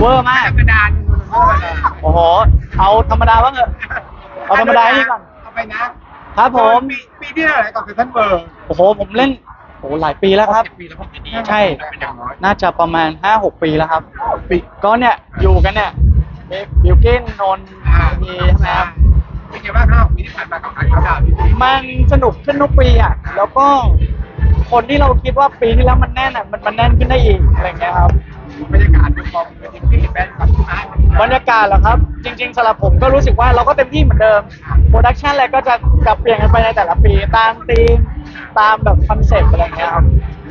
เวอร์มาก ธรรมดาหนึ่งคนธรรมดาโอ้โห เอาธรรมดาบ้างเถอะ เอาธรรมดาให้นี่ก่อน เอาไปนะครับผม ปีปีที่เท่าไหร่ก่อนเป็นท่านเบอร์โอ้โห ผมเล่น โอ้โหหลายปีแล้วครับ ปีแล้วปีนี้ใช่ เป็นอย่างน้อยน่าจะประมาณ 5-6 ปีแล้วครับ ปีก็เนี่ย อยู่กันเนี่ยมีบิวกินนนท์อ่ามีใช่ไหมครับ เป็นไงบ้างครับปีที่ผ่านมาเขาขายเขาดาวพี่ปีมันสนุกขึ้นทุกปีอะ แล้วก็คนที่เราคิดว่าปีที่แล้วมันแน่นอะ มันมันแน่นขึ้นได้อีกอะไรเงี้ยครับ บรรยากาศดูมองเป็นที่แบรนด์กับที่มาบรรยากาศเหรอครับ จริงๆสำหรับผมก็รู้สึกว่าเราก็เต็มที่เหมือนเดิมโปรดักชันอะไรก็จะกลับเปลี่ยนกันไปในแต่ละปีตามธีมตามแบบคอนเซ็ปต์อะไรเงี้ยครับ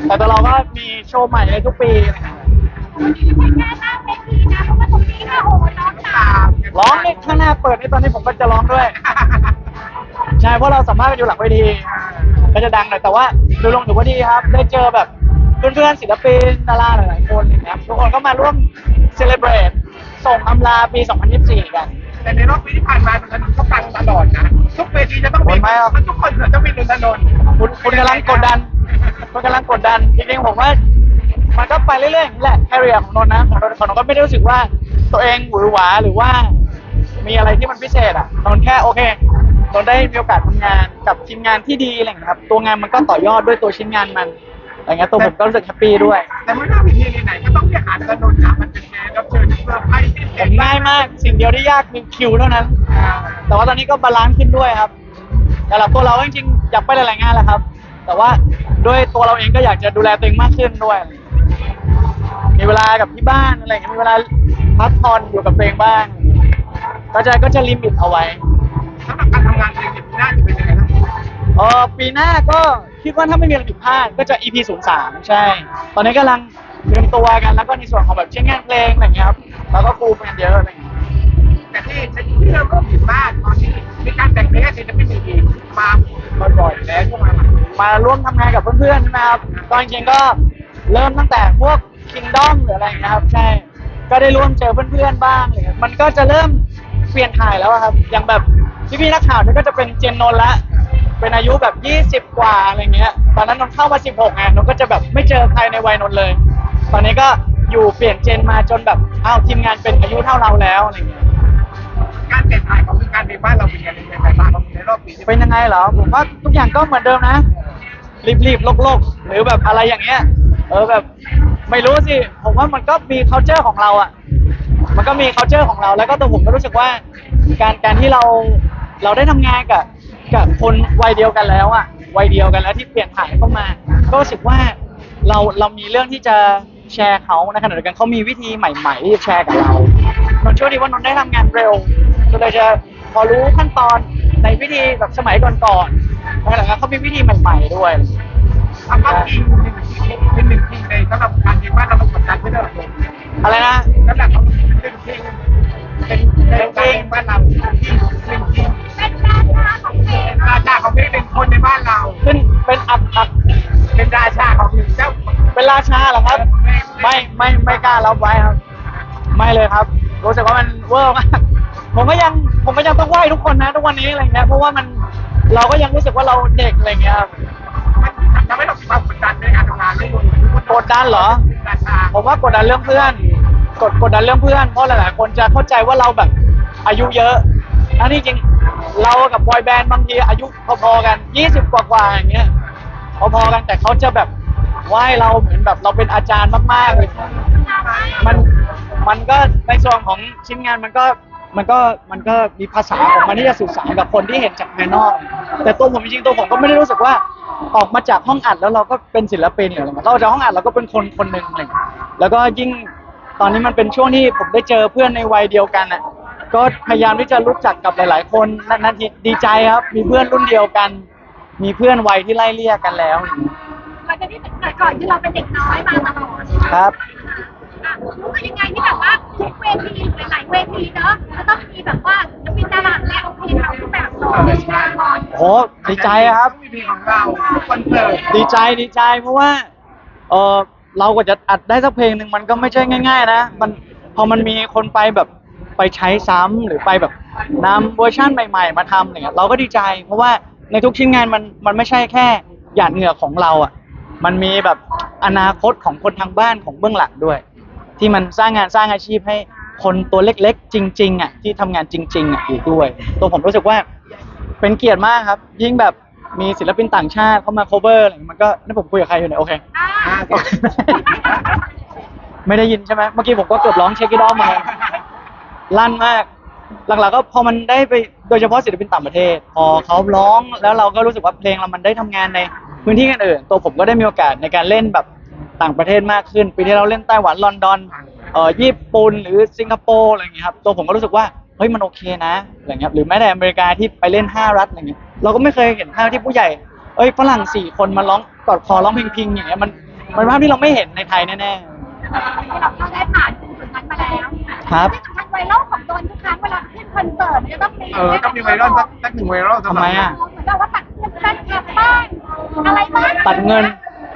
แต่ตัวเราก็มีโชว์ใหม่ในทุกปีอะไรเงี้ยวันนี้ไม่ใช่แค่หน้าเวทีนะเพราะว่าตรงนี้ค่ะโอ้โหน้องตาตามร้องนี่ข้างหน้าเปิดนี่ตอนนี้ผมก็จะร้องด้วยใช่เพราะเราสัมภาษณ์กันอยู่หลังเวทีก็จะดังหน่อยแต่ว่าโดยรวมถือว่าดีครับ ได้เจอแบบ เพื่อนๆศิลปินดาราหลายๆคนอย่างเงี้ยทุกคนก็มาร่วมเซเลบรตส่งอำลาปี 2024 กัน แต่ในรอบปีที่ผ่านมาถนนเขาปังตลอดนะทุกเวทีจะต้องมีโอ้ยไม่หรอก ทุกคนจะต้องมีถนนคุณคุณกำลังกดดัน คุณกำลังกดดันจริงๆผมว่า มันก็ไปเรื่อยๆอย่างนี้แหละแคริเอร์ของนนท์นะของนนท์ของนนท์ก็ไม่ได้รู้สึกว่าตัวเองหวือหวาหรือว่า มีอะไรที่มันพิเศษอะนนท์แค่โอเคนนท์ได้มีโอกาสทำงานกับทีมงานที่ดีอะไรอย่างเงี้ยครับ ตัวงานมันก็ต่อยอดด้วยตัวชิ้นงานมัน อะไรเงี้ยตัวผมก็รู้สึกแฮปปี้ด้วย แต่ไม่ว่าเวทีไหนก็ต้องไปหาถนนนะมันเป็นแขกรับเชิญเพื่อไพ่ที่ผเห็มง่ายมากสิ่งเดียวที่ยากคือคิวเท่านั้น แต่ว่าตอนนี้ก็บาลานซ์ขึ้นด้วยครับสำหรับตัวเราจริงๆอยากไปหลายๆงานแหละครับ แต่ว่าด้วยตัวเราเองก็อยากจะดูแลตัวเองมากขึ้นด้วย มีเวลากับที่บ้านอะไรอย่างเงี้ยมีเวลาพักผ่อนอยู่กับตัวเองบ้างก็จะก็จะลิมิตเอาไว้สำหรับการทำงานเพลงเนี่ยน่าจะเป็นยังไงนะเออปีหน้าก็ คิดว่าถ้าไม่มีอะไรผิดพลาดก็จะ EP 0 3ใช่ ตอนนี้กำลังเตรียมตัวกันแล้วก็ในส่วนของแบบเช็คงานเพลงอะไรเงี้ยครับแล้วก็ปูกันเยอะอะไรอย่างเงี้ยแต่ที่ที่เราก็ผิดมากตอนนี้มีการแต่งเพลงให้ศิลปินอีกมาบ่อยๆแล้วช่วงหลังมาร่วมทำงานกับเพื่อนๆใช่ไหมครับก็จริงๆก็เริ่มตั้งแต่พวก Kingdom หรืออะไรเงี้ยครับใช่ก็ได้ร่วมเจอเพื่อนๆบ้างเงี้ยมันก็จะเริ่มเปลี่ยนถ่ายแล้วอะครับ อย่างแบบพี่ๆนักข่าวเนี่ยก็จะเป็นเจนนนท์ละ เป็นอายุแบบ 20 กว่าอะไรเงี้ย ตอนนั้นนนท์เข้ามา 16ไงนนท์ก็จะแบบไม่เจอใครในวัยนนท์เลย ตอนนี้ก็อยู่เปลี่ยนเจนมาจนแบบอ้าวทีมงานเป็นอายุเท่าเราแล้วอะไรเงี้ย การแต่งถ่ายของการเพลงบ้านเราเป็นยังไงเป็นยังไงบ้างในรอบปีที่เป็นยังไงเหรอผมว่าทุกอย่างก็เหมือนเดิมนะ รีบๆโลกๆหรือแบบอะไรอย่างเงี้ย เออแบบไม่รู้สิ ผมว่ามันก็มี culture ของเราอะ มันก็มี culture ของเรา แล้วก็ตัวผมก็รู้สึกว่า การการที่เราเราได้ทำงานกับ กับคนวัยเดียวกันแล้วอะวัยเดียวกันแล้วที่เปลี่ยนถ่ายเข้ามา ก็รู้สึกว่าเราเรามีเรื่องที่จะแชร์เขาในขณะเดียวกันเขามีวิธีใหม่ ๆ ที่จะแชร์กับเรานนท์โชคดีว่านนท์ได้ทำงานเร็วก็เลยจะพอรู้ขั้นตอนในวิธีแบบสมัยก่อนๆในขณะเดียวกันเขามีวิธีใหม่ ๆ ด้วย ทำว่าจริงเป็นหนึ่งจริงในสำหรับการเพลงบ้านเรามันกดดันไม่ได้หรอกอะไรนะสำหรับเขาเป็นจริงเป็นเป็นเพลงบ้านเราจ เป็นอักอักเป็นราชาของหนึ่งเจ้าเป็นราชาเหรอครับ ไม่ไม่ไม่กล้ารับไว้ครับ ไม่เลยครับ รู้สึกว่ามันเวอร์มากผมก็ยังผมก็ยังต้องไหว้ทุกคนนะทุกวันนี้อะไรเงี้ยเพราะว่ามันเราก็ยังรู้สึกว่าเราเด็กอะไรเงี้ยครับมันทำให้เรามีความกดดันในการทำงานไม่รู้กดดันเหรอ ราชาผมว่ากดดันเรื่องเพื่อน กดกดดันเรื่องเพื่อน เพราะหลาย ๆ คนจะเข้าใจว่าเราแบบอายุเยอะอันนี้จริงเรากับบอยแบนด์บางทีอายุพอๆกัน 20 กว่าๆอย่างเงี้ย พอๆกันแต่เขาจะแบบไหว้เราเหมือนแบบเราเป็นอาจารย์มากๆเลยมันมันก็ในส่วนของชิ้นงานมันก็มันก็มันก็มีภาษาของมันที่จะสื่อสารกับคนที่เห็นจากภายนอก แต่ตัวผมจริงๆตัวผมก็ไม่ได้รู้สึกว่าออกมาจากห้องอัดแล้วเราก็เป็นศิลปินหรืออะไรเงี้ยเราจากห้องอัดเราก็เป็นคนคนหนึ่งอะไรเงี้ยแล้วก็ยิ่งตอนนี้มันเป็นช่วงที่ผมได้เจอเพื่อนในวัยเดียวกันอะก็พยายามที่จะรู้จักกับหลาย ๆ คนนั่นทีดีใจครับ มีเพื่อนรุ่นเดียวกัน มีเพื่อนวัยที่ไล่เลี่ยกันแล้วอย่างเงี้ยก่อนจะที่แต่ก่อนที่เราเป็นเด็กน้อยมาตลอดครับ อะรู้สึกยังไงที่แบบว่าทุกเวทีหลายๆเวทีเนอะจะต้องมีแบบว่าจะมีตลาดแนวเพลงเราที่แบบโชว์ในงานก่อนโหดีใจครับ มีเพลงของเราคอนเสิร์ตดีใจดีใจเพราะว่าเออเราก็จะอัดได้สักเพลงหนึ่งมันก็ไม่ใช่ง่าย ๆ นะ มันพอมันมีคนไปแบบไปใช้ซ้ำหรือไปแบบนำเวอร์ชั่นใหม่ ๆ มาทำอะไรเงี้ยเราก็ดีใจ เพราะว่า ในทุกชิ้นงานมันมันไม่ใช่แค่หยาดเหงื่อของเราอะ มันมีแบบอนาคตของคนทางบ้านของเบื้องหลังด้วย ที่มันสร้างงานสร้างอาชีพให้คนตัวเล็กๆ จริง ๆอะที่ทำงานจริงๆอะอยู่ด้วย ตัวผมรู้สึกว่าเป็นเกียรติมากครับ ยิ่งแบบมีศิลปินต่างชาติเข้ามา cover อะไรอย่างเงี้ยมันก็นี่ผมคุยกับใครอยู่เนี่ยโอเคอ่าไม่ได้ยินใช่ไหมเมื่อกี้ผมก็เกือบร้องเช็คกี้ดอมมาเลยลั่นมาก หลักๆก็พอมันได้ไป โดยเฉพาะศิลปินต่างประเทศ พอเขาร้องแล้วเราก็รู้สึกว่าเพลงเรามันได้ทำงานในพื้นที่อื่นๆตัวผมก็ได้มีโอกาสในการเล่นแบบต่างประเทศมากขึ้น ปีที่เราเล่นไต้หวันลอนดอนเอ่อญี่ปุ่นหรือสิงคโปร์อะไรอย่างเงี้ยครับตัวผมก็รู้สึกว่าเฮ้ยมันโอเคนะอะไรเงี้ยหรือแม้แต่อเมริกาที่ไปเล่นห้ารัฐอะไรเงี้ยเราก็ไม่เคยเห็นภาพที่ผู้ใหญ่เอ้ยฝรั่งสี่คนมาร้องกอดคอร้องเพลงพิงอย่างเงี้ยมันมันภาพที่เราไม่เห็นในไทยแน่ๆที่เราเข้าได้ผ่านจุด นั้นมาแล้วครับ ที่สำคัญไวรัลของโดนทุกครั้งเวลาขึ้นคอนเสิร์ตมันจะต้องมีเออต้องมีไวรัลสักสักหนึ่งไวรัลสำหรับทำไมอะเหมือนกับว่าตัดเงินแฟนคลับบ้างอะไรบ้างตัดเงิน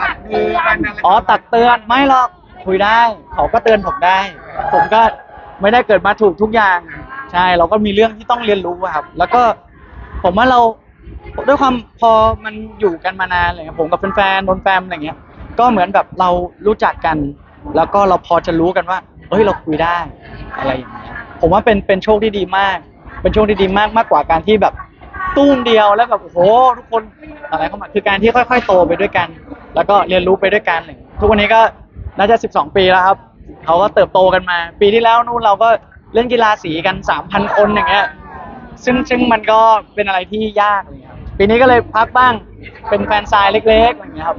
ตัดคือกันอะไรอ๋อตักเตือนไม่หรอกคุยได้ เขาก็เตือนผมได้ ผมก็ไม่ได้เกิดมาถูกทุกอย่าง ใช่เราก็มีเรื่องที่ต้องเรียนรู้อะครับ แล้วก็ผมว่าเราด้วยความพอมันอยู่กันมานานอะไรเงี้ยผมกับแฟนๆนนแฟมอะไรเงี้ย ก็เหมือนแบบเรารู้จักกัน แล้วก็เราพอจะรู้กันว่า เฮ้ยเราคุยได้อะไรอย่างเงี้ยผมว่าเป็นเป็นโชคที่ดีมาก เป็นโชคที่ดีมากมากกว่าการที่แบบตุ้มเดียวแล้วแบบโอ้โหทุกคนอะไรเข้ามาคือการที่ค่อย ๆ โตไปด้วยกัน แล้วก็เรียนรู้ไปด้วยกันอะไรอย่างเงี้ยทุกวันนี้ก็น่าจะ 12 ปีแล้วครับเขาก็เติบโตกันมา ปีที่แล้วนู่นเราก็เล่นกีฬาสีกัน 3,000 คนอย่างเงี้ยซึ่งซึ่งมันก็เป็นอะไรที่ยากเงี้ยครับปีนี้ก็เลยพักบ้าง เป็นแฟนซายเล็กๆอะไรเงี้ยครับ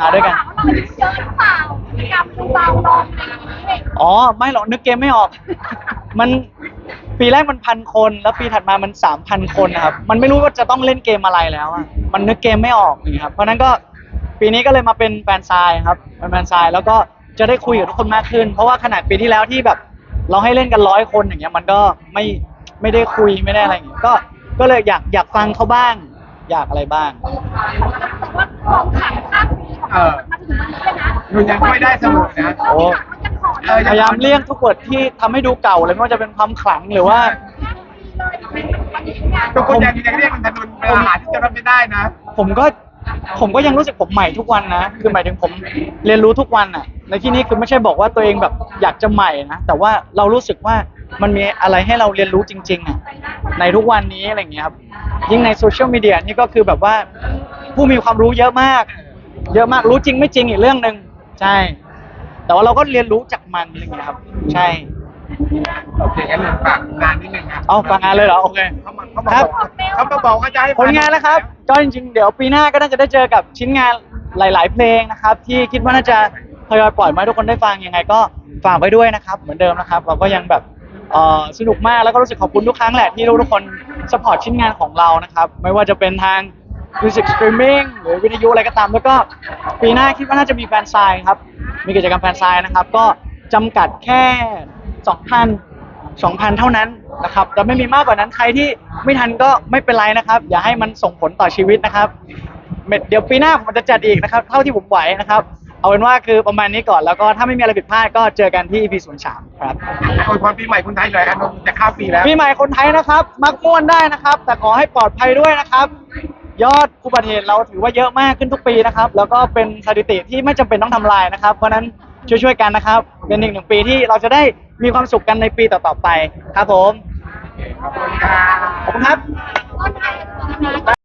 มาด้วยกัน ถามว่าเราอายุเยอะหรือเปล่ากำดูเบาลงอะไรอย่างนี้เลยอ๋อ ไม่หรอกนึกเกมไม่ออก มันปีแรกมันพันคน แล้วปีถัดมามันสามพันคนนะครับ มันไม่รู้ว่าจะต้องเล่นเกมอะไรแล้วอะมันนึกเกมไม่ออกอย่างเงี้ยครับ เพราะนั้นก็ปีนี้ก็เลยมาเป็นแฟนซายครับเป็นแฟนซายแล้วก็จะได้คุยกับทุกคนมากขึ้น เพราะว่าขนาดปีที่แล้วที่แบบ เราให้เล่นกันร้อยคนอย่างเงี้ยมันก็ไม่ไม่ได้คุยไม่ได้อะไรอย่างเงี้ยก็ก็เลยอยากอยากฟังเขาบ้าง ยากอะไรบ้าง แต่ว่าของขังข้ามปีของเรามาถึงวันนี้เลยนะหนูยังช่วยได้เสมอนะ โอ้ เออ พยายามเลี่ยงทุกบทที่ทำให้ดูเก่าเลยไม่ว่าจะเป็นความขลังหรือว่า ทุกคนยังยังเรียกมันถนนเป็นอาหารที่จะรับไม่ได้นะ ผมก็ผมก็ยังรู้สึกผมใหม่ทุกวันนะ คือหมายถึงผมเรียนรู้ทุกวันอะ ในที่นี้คือไม่ใช่บอกว่าตัวเองแบบอยากจะใหม่นะ แต่ว่าเรารู้สึกว่ามันมีอะไรให้เราเรียนรู้จริงๆอะในทุกวันนี้อะไรอย่างเงี้ยครับ ยิ่งในโซเชียลมีเดียนี่ก็คือแบบว่าผู้มีความรู้เยอะมาก เยอะมากรู้จริงไม่จริงอีกเรื่องหนึ่งใช่ แต่ว่าเราก็เรียนรู้จากมันอะไรอย่างเงี้ยครับ ใช่ โอเคงั้นหนูฝากงานนิดนึงนะเอาฟังงานเลยเหรอโอเคเขามาเขามาบอกเขามาบอกว่าจะให้ผลงานนะครับก็จริงๆ เดี๋ยวปีหน้าก็น่าจะได้เจอกับชิ้นงานหลาย ๆ เพลงนะครับ ที่คิดว่าน่าจะทยอยปล่อยมาให้ทุกคนได้ฟังยังไง ก็ฝากไว้ด้วยนะครับ เหมือนเดิมนะครับ เราก็ยังแบบ เอ่อสนุกมากแล้วก็รู้สึกขอบคุณทุกครั้งแหละที่ทุกๆคนสปอร์ตชิ้นงานของเรานะครับไม่ว่าจะเป็นทาง Music Streaming หรือวิทยุอะไรก็ตาม แล้วก็ปีหน้าคิดว่าน่าจะมีแฟนไซน์ครับมีกิจกรรมแฟนไซน์นะครับ ก็จำกัดแค่ 2,000 2,000 เท่านั้นนะครับแต่ไม่มีมากกว่านั้นใครที่ไม่ทันก็ไม่เป็นไรนะครับ อย่าให้มันส่งผลต่อชีวิตนะครับเม็ดเดี๋ยวปีหน้าผมจะจัดอีกนะครับ เท่าที่ผมไหวนะครับ เอาเป็นว่าคือประมาณนี้ก่อนแล้วก็ถ้าไม่มีอะไรผิดพลาดก็เจอกันที่ EP 0 3ครับโอยพรปีใหม่คนไทยหน่อยอนนท์จะข้ามปีแล้วปีใหม่คนไทยนะครับ มักม่วนได้นะครับ แต่ขอให้ปลอดภัยด้วยนะครับ ยอดอุบัติเหตุเราถือว่าเยอะมากขึ้นทุกปีนะครับ แล้วก็เป็นสถิติที่ไม่จำเป็นต้องทำลายนะครับ เพราะฉะนั้นช่วยๆกันนะครับ เป็นอีกหนึ่งปีที่เราจะได้มีความสุขกันในปีต่อๆไปครับผมขอบคุณครับขอบคุณครับต้นไม้